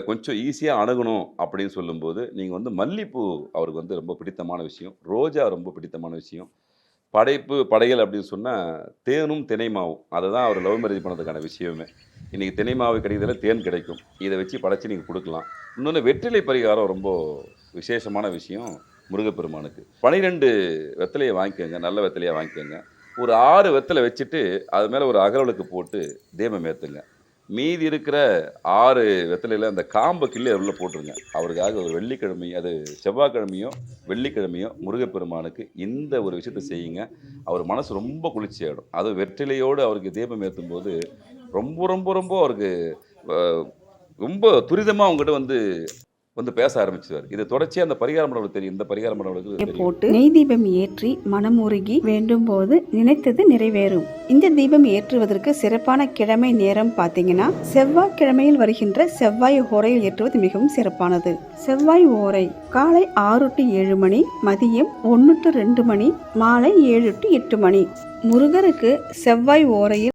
கொஞ்சம் ஈஸியாக அணுகணும் அப்படின்னு சொல்லும்போது நீங்கள் வந்து மல்லிப்பூ அவருக்கு வந்து ரொம்ப பிடித்தமான விஷயம் ரோஜா ரொம்ப பிடித்தமான விஷயம் படைப்பு படையல் அப்படின்னு சொன்னால் தேனும் தினைமாவும். அதை தான் அவர் லவ் மேரேஜ் பண்ணதுக்கான விஷயமே. இன்றைக்கி தினை மாவு கிடைக்கிறதுல தேன் கிடைக்கும். இதை வச்சு படைச்சி நீங்கள் கொடுக்கலாம். இன்னொன்று வெற்றிலை பரிகாரம் ரொம்ப விசேஷமான விஷயம் முருகப்பெருமானுக்கு. பனிரெண்டு வெத்தலையை வாங்கிக்கோங்க நல்ல வெத்தலையை வாங்கிக்கோங்க. ஒரு ஆறு வெத்தலை வச்சுட்டு அது மேலே ஒரு அகரவலுக்கு போட்டு தீபம் ஏற்றுங்க மீதி இருக்கிற ஆறு வெத்தலையில் அந்த காம்பை கிள்ளி அது உள்ள போட்டுருங்க. அவருக்காக ஒரு வெள்ளிக்கிழமை அது செவ்வாய்க்கிழமையோ வெள்ளிக்கிழமையோ முருகப்பெருமானுக்கு இந்த ஒரு விஷயத்தை செய்யுங்க. அவர் மனசு ரொம்ப குளிர்ச்சி ஆகிடும் அது வெற்றிலையோடு அவருக்கு தீபம் ஏற்றும் போது ரொம்ப ரொம்ப ரொம்ப அவருக்கு ரொம்ப துரிதமாக அவங்ககிட்ட வந்து வந்து பேச ஆரம்பிச்சுவார் இது தொடர்ச்சியாக அந்த பரிகாரம் பண்ணவங்களுக்கு தெரியும். இந்த பண்ணவங்களுக்கு தெரியும். போட்டு நெய் தீபம் ஏற்றி மனமுருகி வேண்டும் போது நினைத்தது நிறைவேறும். இந்த தீபம் ஏற்றுவதற்கு சிறப்பான கிழமை நேரம் பார்த்தீங்கன்னா செவ்வாய் கிழமையில் வருகின்ற செவ்வாய் ஓரையில் ஏற்றுவது மிகவும் சிறப்பானது. செவ்வாய் ஓரை காலை ஆறு டு ஏழு மணி மதியம் ஒன்று டு ரெண்டு மணி மாலை ஏழு டு எட்டு மணி. முருகருக்கு செவ்வாய் ஓரையில்